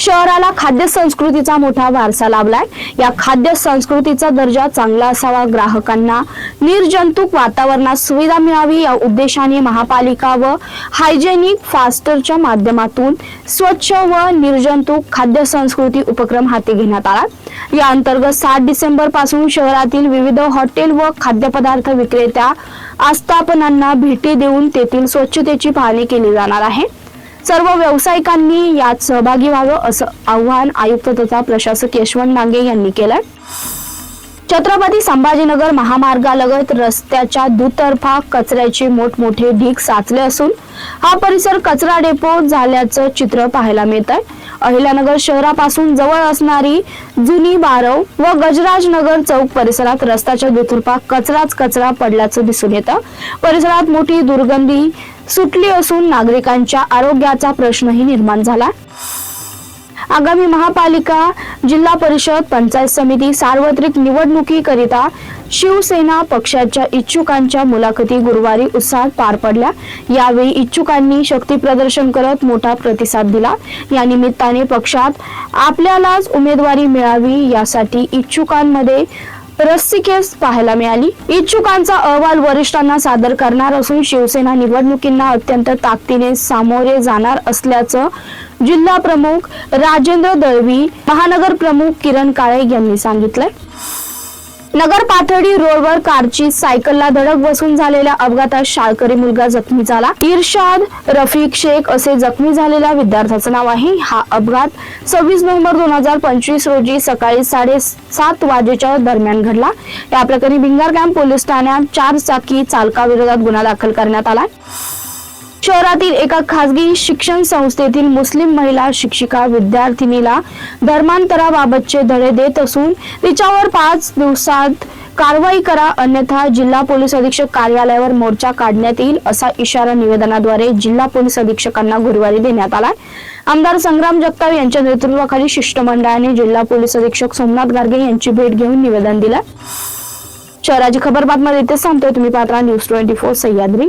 शहराला खाद्य संस्कृतीचा मोठा वारसा लाभलाय. या खाद्य संस्कृतीचा दर्जा चांगला असावा ग्राहकांना निर्जंतुक वातावरणात सुविधा मिळावी या उद्देशाने महापालिका व हायजेनिक फास्टरच्या माध्यमातून स्वच्छ व निर्जंतुक खाद्य संस्कृती उपक्रम हाती घेण्यात आला. या अंतर्गत सात डिसेंबरपासून शहरातील विविध हॉटेल व खाद्यपदार्थ विक्रेत्या आस्थापनांना भेटी देऊन तेथील स्वच्छतेची पाहणी केली जाणार आहे. सर्व व्यावसायिकांनी यात सहभागी व्हावं असं आव्हान आयुक्त तथा प्रशासक यशवंत नांगे यांनी केलंय. छत्रपती संभाजीनगर महामार्गालगत रस्त्याच्या दुतर्फा कचऱ्याचे मोठमोठे ढीग साचले असून हा परिसर कचरा डेपो झाल्याचं चित्र पाहायला मिळत आहे अहिल्यानगर शहरापासून जवळ असणारी जुनी बारव व गजराजनगर चौक परिसरात रस्त्याच्या दुतर्फा कचराच कचरा पडल्याचं दिसून येतं. परिसरात मोठी दुर्गंधी सुटली असून नागरिकांच्या आरोग्याचा प्रश्नही निर्माण झाला. आगामी महापालिका जिल्हा परिषद पंचायत समिती सार्वत्रिक निवडणुकीकरिता शिवसेना पक्षाच्या इच्छुकांच्या मुलाखती गुरुवारी उत्साहात पार पडल्या. यावेळी इच्छुकांनी शक्ती प्रदर्शन करत मोठा प्रतिसाद दिला. या निमित्ताने पक्षात आपल्यालाच उमेदवारी मिळावी यासाठी इच्छुकांमध्ये रस्सीखेच पाहायला मिळाली. इच्छुकांचा अहवाल वरिष्ठांना सादर करणार असून शिवसेना निवडणुकींना अत्यंत ताकदीने सामोरे जाणार असल्याचं जिल्हा प्रमुख राजेंद्र दळवी महानगर प्रमुख किरण काळे यांनी सांगितलंय. नगर पाथडी रोडवर कारची सायकलला धडक बसून झालेल्या अपघातात शाळकरी मुलगा जखमी झाला. इर्शाद रफिक शेख असे जखमी झालेल्या विद्यार्थ्याचं नाव आहे. हा अपघात सव्वीस नोव्हेंबर दोन हजार पंचवीस रोजी सकाळी साडेसात वाजेच्या दरम्यान घडला. या प्रकरणी भिंगार कॅम्प पोलीस ठाण्यात चार चाकी चालकाविरोधात गुन्हा दाखल करण्यात आला. शहरातील एका खासगी शिक्षण संस्थेतील मुस्लिम महिला शिक्षिका विद्यार्थिनीला धर्मांतराबाबतचे धडे देत असून तिच्यावर पाच दिवसात कारवाई करा अन्यथा जिल्हा पोलीस अधीक्षक कार्यालयावर मोर्चा काढण्यात येईल असा इशारा निवेदनाद्वारे जिल्हा पोलीस अधीक्षकांना गुरुवारी देण्यात आला आमदार संग्राम जगताप यांच्या नेतृत्वाखाली शिष्टमंडळाने जिल्हा पोलीस अधीक्षक सोमनाथ गार्गे यांची भेट घेऊन निवेदन दिलं शहराची खबर बातम्या इथेच सांगतोय तुम्ही Patra news twenty four Sahyadri.